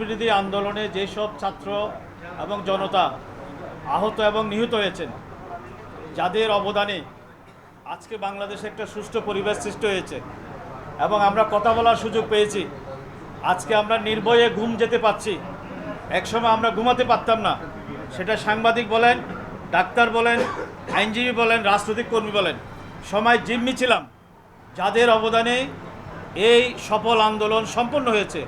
বিরোধী আন্দোলনে যেসব ছাত্র এবং জনতা আহত এবং নিহত হয়েছেন, যাদের অবদানে আজকে বাংলাদেশে একটা সুষ্ঠু পরিবেশ সৃষ্টি হয়েছে এবং আমরা কথা বলার সুযোগ পেয়েছি, আজকে আমরা নির্ভয়ে ঘুম যেতে পারছি, একসময় আমরা ঘুমাতে পারতাম না। সেটা সাংবাদিক বলেন, ডাক্তার বলেন, আইনজীবী বলেন, রাজনৈতিক কর্মী বলেন, সময় জিম্মি ছিলাম, যাদের অবদানে এই সফল আন্দোলন সম্পন্ন হয়েছে।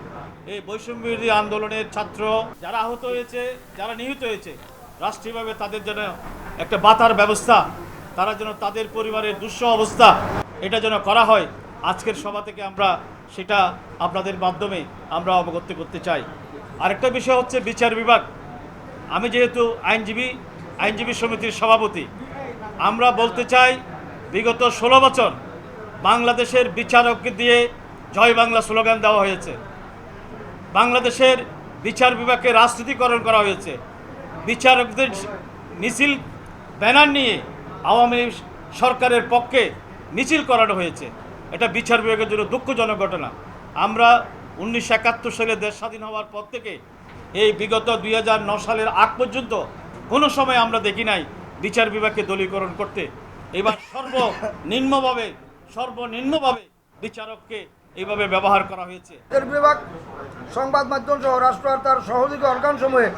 এই বৈষম্য আন্দোলনের ছাত্র যারা আহত হয়েছে, যারা নিহত হয়েছে, রাষ্ট্রীয়ভাবে তাদের জন্য একটা বাতার ব্যবস্থা, তারা যেন তাদের পরিবারের দুঃসহ অবস্থা, এটা যেন করা হয়, আজকের সভা থেকে আমরা সেটা আপনাদের মাধ্যমে আমরা অবগত করতে চাই। আরেকটা বিষয় হচ্ছে বিচার বিভাগ। আমি যেহেতু আইনজীবী আইনজীবী সমিতির সভাপতি, আমরা বলতে চাই, বিগত ষোলো বছর বাংলাদেশের বিচারককে দিয়ে জয় বাংলা স্লোগান দেওয়া হয়েছে। বাংলাদেশের বিচার বিভাগকে রাজনীতিকরণ করা হয়েছে। বিচারকদের মিছিল, ব্যানার নিয়ে আওয়ামী লীগ সরকারের পক্ষে মিছিল করানো হয়েছে। এটা বিচার বিভাগের জন্য দুঃখজনক ঘটনা। আমরা উনিশশো একাত্তর সালে দেশ স্বাধীন হওয়ার পর থেকে এই বিগত দুই সালের আগ পর্যন্ত কোনো সময় আমরা দেখি নাই বিচার বিভাগকে দলীকরণ করতে। এবার সর্বনিম্নভাবে সর্বনিম্নভাবে বিচারককে এইভাবে ব্যবহার করা হয়েছে। বিভাগ সংবাদ মাধ্যম সহ রাষ্ট্র আর তার সহযোগী অর্গান সমূহে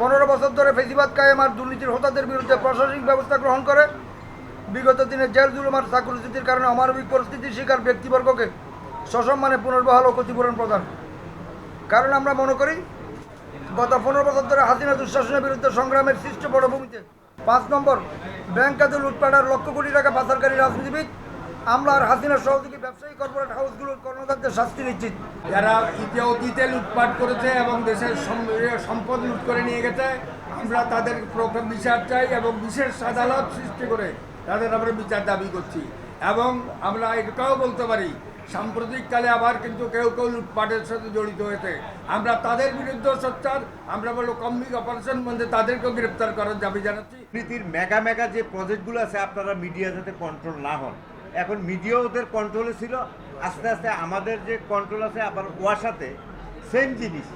পনেরো বছর ধরে ফেসিবাদ কায়েম আর দুর্নীতির হোতাদের বিরুদ্ধে প্রশাসনিক ব্যবস্থা গ্রহণ করে। বিগত দিনে জেল জুলুমার চাকরিচ্যুতির কারণে অমানবিক পরিস্থিতির শিকার ব্যক্তিবর্গকে সসম্মানে পুনর্বহাল ও ক্ষতিপূরণ প্রদান। কারণ আমরা মনে করি, গত পনেরো বছর ধরে হাসিনা দুঃশাসনের বিরুদ্ধে সংগ্রামের সৃষ্ট পটভূমিতে পাঁচ নম্বর ব্যাংক খাতে লুটপাটার লক্ষ কোটি টাকা পাচারকারী রাজনীতিবিদ আমলা আর হাসিনার সহযোগী ব্যবসায়ী কর্পোরেট হাউসগুলোর কর্মকর্তাদের শাস্তি নিশ্চিত। যারা ইতি অতীতে লুটপাট করেছে এবং দেশের সম্পদ লুট করে নিয়ে গেছে আমরা তাদের প্রথম বিচার চাই এবং বিশেষ আদালত সৃষ্টি করে তাদের আমরা বিচার দাবি করছি। এবং আমরা এটাও বলতে পারি সাম্প্রতিককালে আবার কিন্তু কেউ কেউ লুটপাটের সাথে জড়িত হয়েছে। আমরা তাদের বিরুদ্ধে সোচ্চার আমরা বলব কম্বিক অপারেশন মধ্যে তাদেরকেও গ্রেপ্তার করার দাবি জানাচ্ছি। প্রকৃতির মেগা মেগা যে প্রজেক্টগুলো আছে আপনারা মিডিয়া যাতে কন্ট্রোল না হন। এখন মিডিয়া ওদের কন্ট্রোলে ছিল। আস্তে আস্তে আমাদের যে কন্ট্রোল আছে আবার সাথে সেম জিনিস।